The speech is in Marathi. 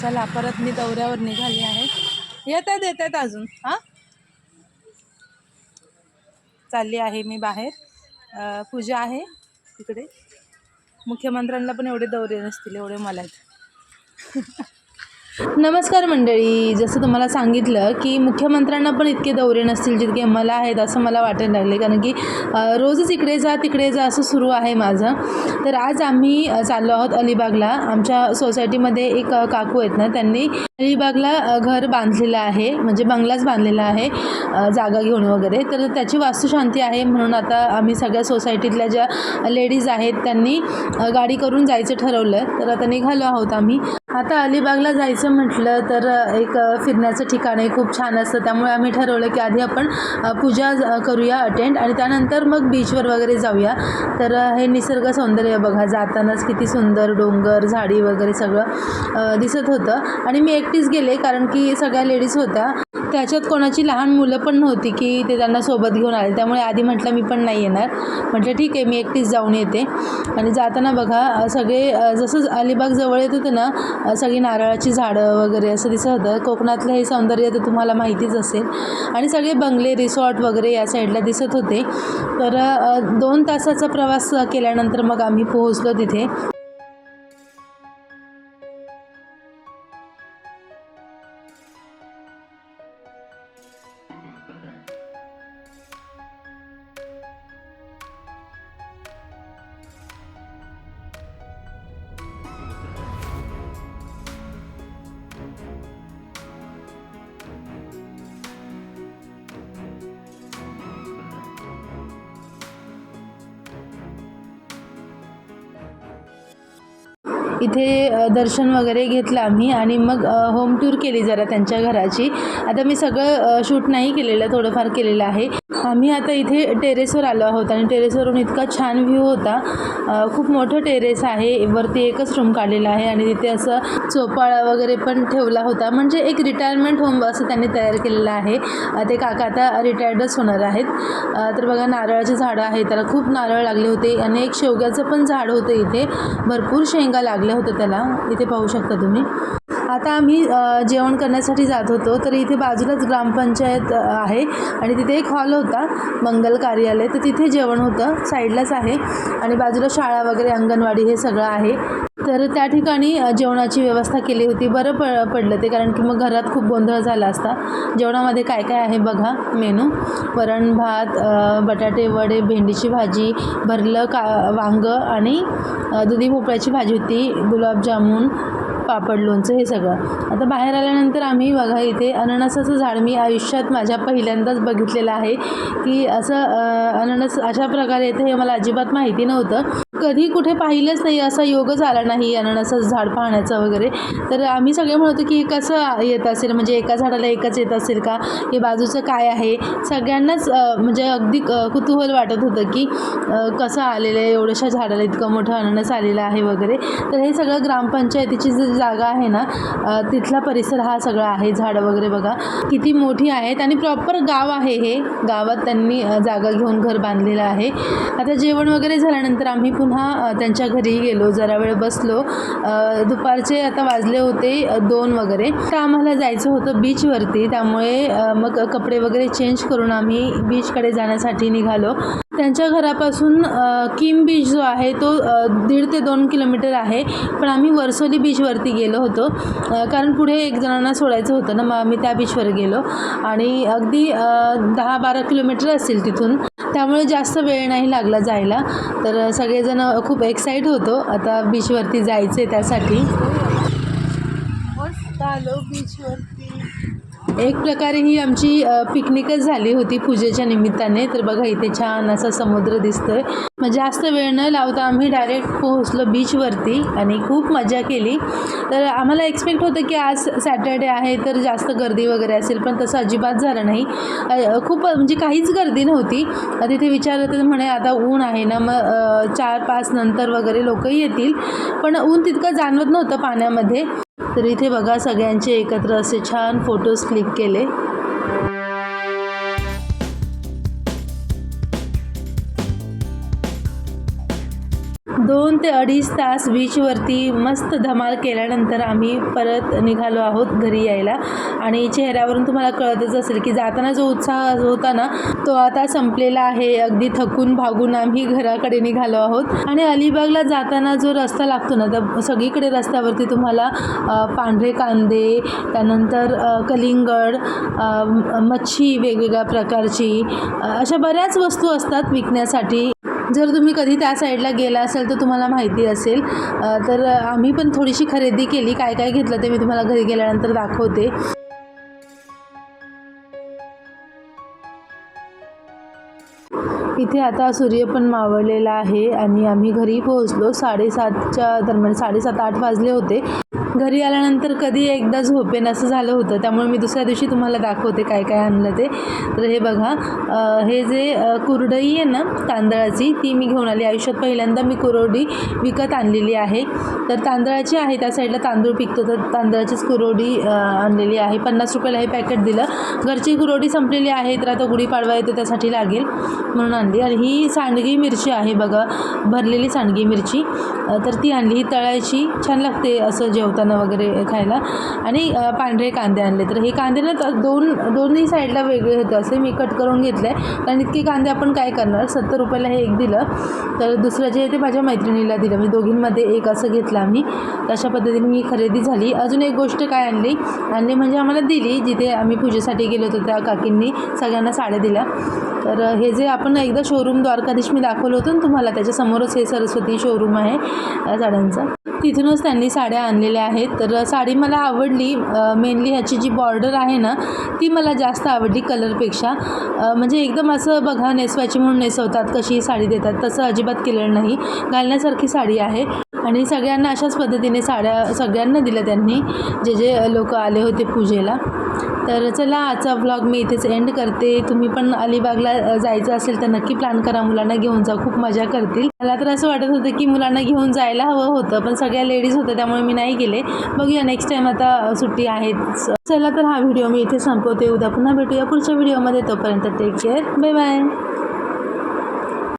चला परत मी दौऱ्यावर निघाली आहे. येत आहेत येत आहेत अजून. हां? चालली आहे मी बाहेर. पूजा आहे तिकडे. मुख्यमंत्र्यांना पण एवढे दौरे नसतील एवढे मला आहेत नमस्कार मंडळी. जसं तुम्हाला सांगितलं की मुख्यमंत्र्यांना पण इतके दौरे नसतील जितके मला आहेत असं मला वाटायला लागले. कारण की रोजच इकडे जा तिकडे जा असं सुरू आहे माझं. तर आज आम्ही चाललो आहोत अलिबागला. आमच्या सोसायटीमध्ये एक काकू आहेत ना त्यांनी अलिबागला घर बांधलेलं आहे. म्हणजे बंगलाच बांधलेला आहे जागा घेऊन वगैरे. तर त्याची वास्तुशांती आहे म्हणून आता आम्ही सगळ्या सोसायटीतल्या ज्या लेडीज आहेत त्यांनी गाडी करून जायचं ठरवलं. तर आता निघालो आहोत आम्ही. आता अलिबागला जायचं म्हटलं तर एक फिरण्याचं ठिकाण आहे खूप छान असतं. त्यामुळे आम्ही ठरवलं की आधी आपण पूजा करूया अटेंड आणि त्यानंतर मग बीचवर वगैरे जाऊया. तर हे निसर्ग सौंदर्य बघा. जातानाच किती सुंदर डोंगर झाडी वगैरे सगळं दिसत होतं. आणि मी एकटीच गेले कारण की सगळ्या लेडीज होत्या. त्याच्यात कोणाची लहान मुलं पण नव्हती की ते त्यांना सोबत घेऊन आले. त्यामुळे आधी म्हटलं मी पण नाही येणार. म्हटलं ठीक आहे मी एकटीच जाऊन येते. आणि जाताना बघा सगळे जसं अलिबाग जवळ येत होतं ना सगळी नारळाची झाडं वगैरे असं दिसत होतं. कोकणातलं हे सौंदर्य तर तुम्हाला माहितीच असेल. आणि सगळे बंगले रिसॉर्ट वगैरे या साईडला दिसत होते. तर दोन तासाचा प्रवास केल्यानंतर मग आम्ही पोहोचलो तिथे. इथे दर्शन वगैरे घेतलं आम्ही आणि मग होम टूर केली जरा त्यांच्या घराची. आता मी सगळं शूट नाही केलेलं थोडंफार केलेलं आहे. आम्ही आता इथे टेरेसवर आलो आहोत आणि टेरेसवरून इतका छान व्ह्यू होता. खूप मोठं टेरेस आहे. वरती एकच रूम काढलेला आहे आणि तिथे असं चोपाळा वगैरे पण ठेवला होता. म्हणजे एक रिटायरमेंट होम असं त्यांनी तयार केलेलं आहे. ते काका आता रिटायर्डच होणार आहेत. तर बघा नारळाची झाडं आहेत. त्याला खूप नारळ लागले होते आणि एक शेवग्याचं पण झाड होतं इथे. भरपूर शेंगा लागल्या होत्या त्याला. इथे पाहू शकता तुम्ही. आता आम्ही जेवण करण्यासाठी जात होतो. तर इथे बाजूलाच ग्रामपंचायत आहे आणि तिथे एक हॉल होता मंगल कार्यालय. तर तिथे जेवण होतं. साईडलाच आहे आणि बाजूला शाळा वगैरे अंगणवाडी हे सगळं आहे. तर त्या ठिकाणी जेवणाची व्यवस्था केली होती. बरं प पडलं ते कारण की मग घरात खूप गोंधळ झाला असता. जेवणामध्ये काय काय आहे बघा मेनू. वरण भात बटाटे वडे भेंडीची भाजी भरलं का वांगं आणि दुधी भोपळ्याची भाजी होती गुलाबजामुन पापड लोणचं हे सगळं. आता बाहेर आल्यानंतर आम्ही बघा इथे अननसाचं झाड मी आयुष्यात माझ्या पहिल्यांदाच बघितलेलं आहे की असं अननस अशा प्रकारे येतं हे मला अजिबात माहिती नव्हतं. कधी कुठे पाहिलंच नाही असा योगच आला नाही अननसाचं झाड पाहण्याचा वगैरे. तर आम्ही सगळे म्हणतो की कसं येत असेल? म्हणजे एका झाडाला एकच येत असेल का? हे बाजूचं काय आहे? सगळ्यांनाच म्हणजे अगदी कुतूहल वाटत होतं की कसं आलेलं आहे? एवढ्याशा झाडाला इतकं मोठं अननस आलेलं आहे वगैरे. तर हे सगळं ग्रामपंचायतीची जागा आहे ना तिथला परिसर हा सगळा आहे झाडं वगैरे बघा. किती मोठी आहेत आणि प्रॉपर गाव आहे हे. गावात त्यांनी जागा घेऊन घर बांधलेलं आहे. आता जेवण वगैरे झाल्यानंतर आम्ही पुन्हा त्यांच्या घरी गेलो. जरा वेळ बसलो. दुपारचे आता वाजले होते दोन वगैरे. तर आम्हाला जायचं होतं बीचवरती त्यामुळे मग कपडे वगैरे चेंज करून आम्ही बीचकडे जाण्यासाठी निघालो. त्यांच्या घरापासून किम बीच जो आहे तो दीड ते दोन किलोमीटर आहे. पण आम्ही वर्सोली बीचवरती गेलो होतो. कारण पुढे एक जणांना सोडायचं होतं ना मग आम्ही त्या बीचवर गेलो. आणि अगदी दहा बारा किलोमीटर असेल तिथून. त्यामुळे जास्त वेळ नाही लागला जायला. तर सगळेजण खूप एक्साईट होतो. आता बीचवरती जायचे त्यासाठी. मस्त आलो बीचवर. एक प्रकारे ही आमची पिकनिकच झाली होती पूजेच्या निमित्ताने. तर बघा इथे छान असा समुद्र दिसतोय. मग जास्त वेळ न लावता आम्ही डायरेक्ट पोहोचलो बीचवरती आणि खूप मजा केली. तर आम्हाला एक्सपेक्ट होतं की आज सॅटर्डे आहे तर जास्त गर्दी वगैरे असेल पण तसं अजिबात झालं नाही. खूप म्हणजे काहीच गर्दी नव्हती. तिथे विचारत तर म्हणे आता ऊन आहे ना मग चार पाच नंतर वगैरे लोक येतील. पण ऊन तितकं जाणवत नव्हतं पाण्यामध्ये. तर इथे बघा सगळ्यांचे एकत्र असे छान फोटोज क्लिक केले. दोन ते अडीच तास बीचवरती मस्त धमाल केल्यानंतर आम्ही परत निघालो आहोत घरी यायला. आणि चेहऱ्यावरून तुम्हाला कळतच असेल की जाताना जो उत्साह होता ना तो आता संपलेला आहे. अगदी थकून भागून आम्ही घराकडे निघालो आहोत. आणि अलिबागला जाताना जो रस्ता लागतो ना तर सगळीकडे रस्त्यावरती तुम्हाला पांढरे कांदे त्यानंतर कलिंगड मच्छी वेगवेगळ्या प्रकारची अशा बऱ्याच वस्तू असतात विकण्यासाठी. जर तुम्ही कधी त्या साईडला गेला असेल तर तुम्हाला माहिती असेल. तर आम्ही पण थोडीशी खरेदी केली. काय काय घेतलं ते मी तुम्हाला घरी गेल्यानंतर दाखवते. इथे आता सूर्य पण मावळलेला आहे आणि आम्ही घरी पोहोचलो. साडेसातच्या दरम्यान साडेसात आठ वाजले होते. घरी आल्यानंतर कधी एकदा झोपेन असं झालं होतं. त्यामुळे मी दुसऱ्या दिवशी तुम्हाला दाखवते काय काय आणलं ते. तर हे बघा हे जे कुरडई आहे ना तांदळाची ती मी घेऊन आली. आयुष्यात पहिल्यांदा मी कुरवडी विकत आणलेली आहे. तर तांदळाची आहे त्या साईडला तांदूळ पिकतो. तर तांदळाचीच कुरवडी आणलेली आहे. पन्नास रुपयाला हे पॅकेट दिलं. घरची कुरवडी संपलेली आहे तर आता गुढीपाडवा येतो त्यासाठी लागेल. म्हणून आणली आणि ही सांडगी मिरची आहे बघा भरलेली सांडगी मिरची. तर ती आणली ही तळायची. छान लागते असं जेवताना वगैरे खायला. आणि पांढरे कांदे आणले. तर हे कांदे ना दोन दोन्ही साईडला वेगळे होते असे मी कट करून घेतले. कारण इतके कांदे आपण काय करणार? सत्तर रुपयाला हे एक दिलं. तर दुसरं जे आहे ते माझ्या मैत्रिणीला दिलं. म्हणजे दोघींमध्ये एक असं घेतलं आम्ही. तशा पद्धतीने मी खरेदी झाली. अजून एक गोष्ट काय आणली? आणली म्हणजे आम्हाला दिली. जिथे आम्ही पूजेसाठी गेलो होतो त्या काकींनी सगळ्यांना साड्या दिल्या. तर हे जे आपण एकदा शोरूम द्वारकाधीश मी दाखवलं होतं ना तुम्हाला त्याच्यासमोरच हे सरस्वती शोरूम आहे साड्यांचं तिथूनच त्यांनी साड्या आणलेल्या आहेत. तर साडी मला आवडली. मेनली ह्याची जी बॉर्डर आहे ना ती मला जास्त आवडली कलरपेक्षा म्हणजे एकदम असं बघा नेसवायची म्हणून नेसवतात कशी साडी देतात तसं अजिबात केलेलं नाही. घालण्यासारखी साडी आहे. आणि सगळ्यांना अशाच पद्धतीने साड्या सगळ्यांना दिल्या त्यांनी. जे जे लोक आले होते पूजेला. तर चला आजचा व्लॉग मी इथेच एंड करते. तुम्ही पण अलिबागला जायचं असेल तर नक्की प्लॅन करा. मुलांना घेऊन जा खूप मजा करतील. मला तर असं वाटत होतं की मुलांना घेऊन जायला हवं होतं पण सगळ्या लेडीज होत्या त्यामुळे मी नाही गेले. बघूया नेक्स्ट टाईम आता सुट्टी आहेच चला तर हा व्हिडिओ मी इथे संपवते. उद्या पुन्हा भेटूया पुढच्या व्हिडिओमध्ये तोपर्यंत टेक केअर बाय बाय